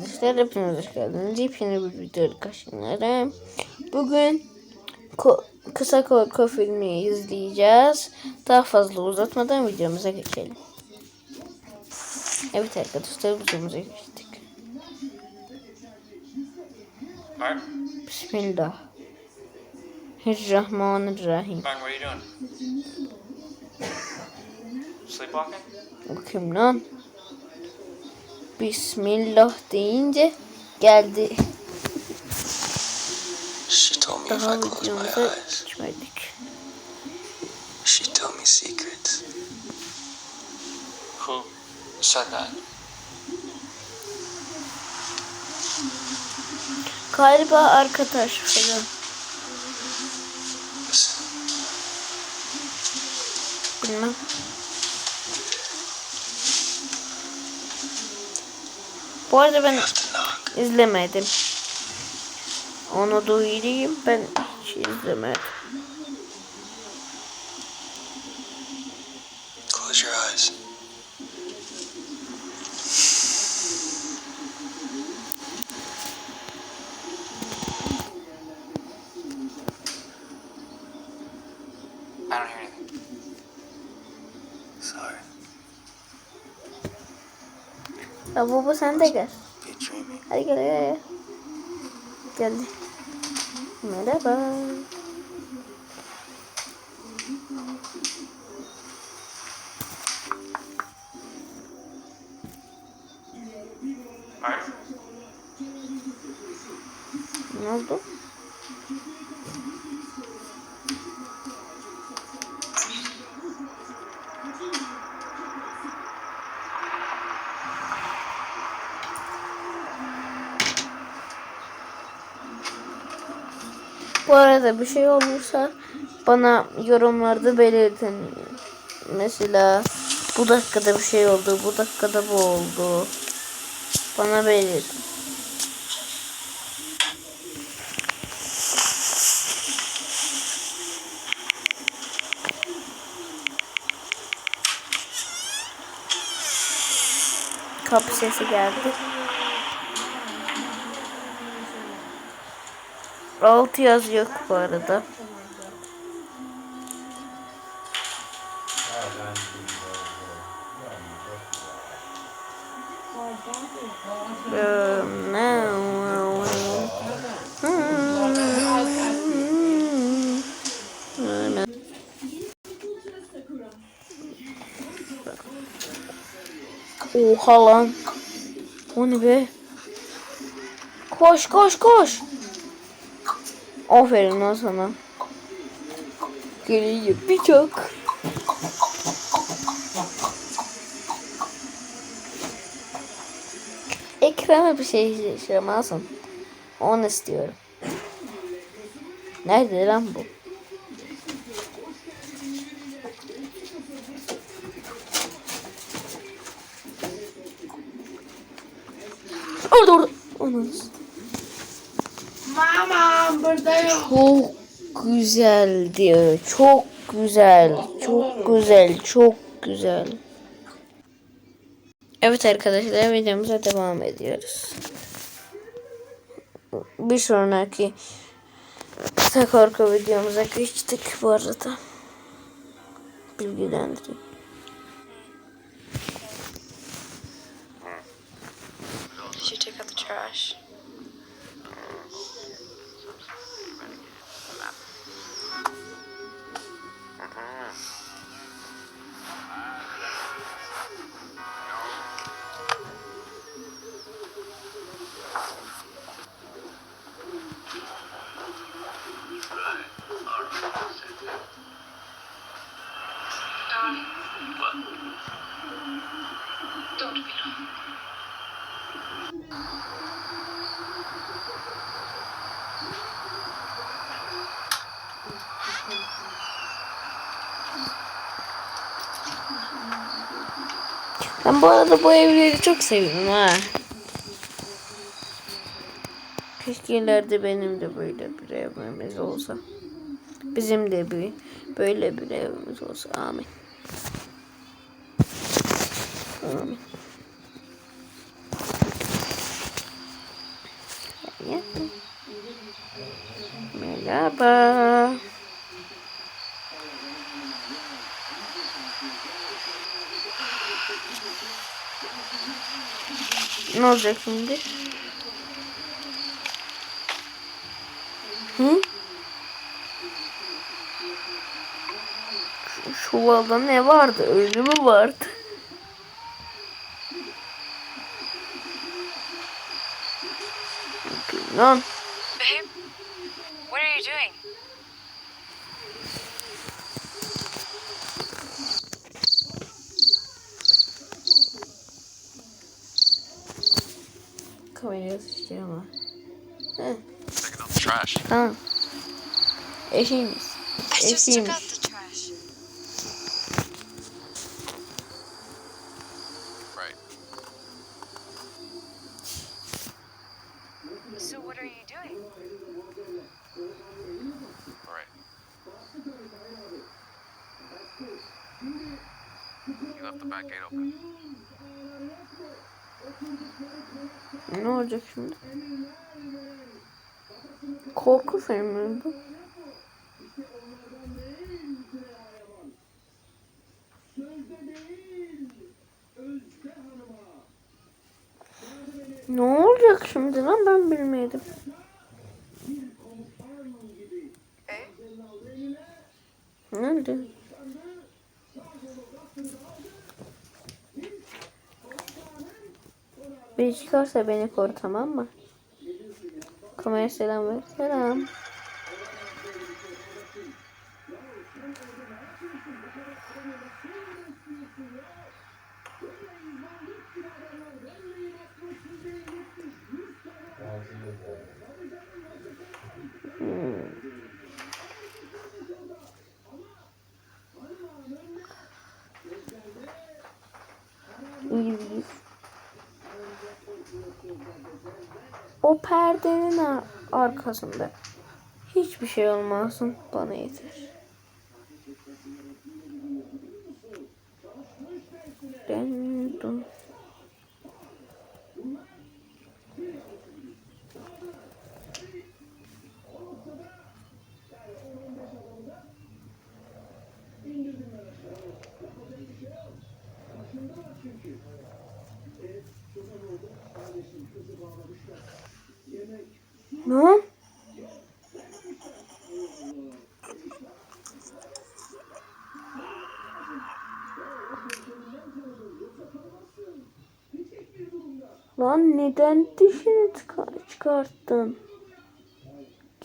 Arkadaşlar hepiniz hoş geldiniz. Yepyeni bir video karşınlarım. Bugün ko- kısa korku filmi izleyeceğiz. Daha fazla uzatmadan videomuza geçelim. Evet arkadaşlar videomuza geçtik. Bismillah. Rahmanirrahim. Mark, what are you doing? Sleepwalking? Kim lan? Bismillah deyince geldi. She told me if Daha I close my eyes, geçmedik. she'd tell me secrets. Who said that? Galiba arkadaş falan. Bilmem. Bu arada ben izlemedim. Onu duyurayım ben hiç izlemedim. Close your eyes. I don't hear anything. Ya baba sen de gel. Hadi gel gel gel. Geldi. Merhaba. Ne oldu? Bu arada bir şey olursa bana yorumlarda belirtin. Mesela bu dakikada bir şey oldu, bu dakikada bu oldu. Bana belirtin. Kapı sesi geldi. Altı yaz yok bu arada. Oha lan. O ne be? Koş koş koş. Aferin lan sana. Bir çok. Ekrana bir şey şişirmezsin. Onu istiyorum. Nerede lan bu? Mama buradayım. Çok güzel diyor. Çok güzel. Çok güzel. Çok güzel. Evet arkadaşlar videomuza devam ediyoruz. Bir sonraki korku videomuza geçtik bu arada. Bilgilendireyim. Ben bu arada bu evleri çok seviyorum ha. Keşke ileride benim de böyle bir evimiz olsa. Bizim de bir böyle bir evimiz olsa. Amin. Amin. Merhaba. Ne olacak şimdi? Hı? Şu çuvalda ne vardı? Ölü mü vardı? Lan Babe, what are you doing? Kameraya sıçrıyor ama. Heh, tamam. Eşiymiş. I Ne olacak şimdi? Korku filmi mi bu? Ne olacak şimdi lan ben bilmiyordum. Nerede? Biri çıkarsa beni koru tamam mı? Kameraya selam ver. Selam. O perdenin ar- arkasında hiçbir şey olmasın bana yeter. Dun. Ne? Lan neden dişini çıkar- çıkarttın?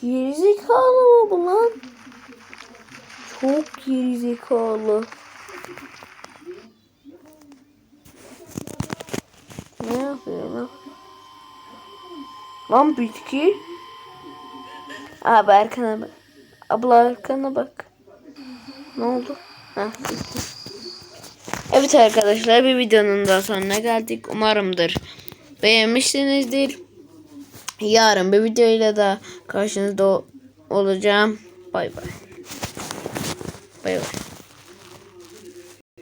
Gerizekalı mı bu lan? Çok gerizekalı. Ne yapıyor lan? Lan bitki. Abi arkana bak. Abla arkana bak. Ne oldu? Heh, bitti. Evet arkadaşlar bir videonun daha sonuna geldik. Umarımdır beğenmişsinizdir. Yarın bir videoyla da karşınızda olacağım. Bay bay. Bay bay.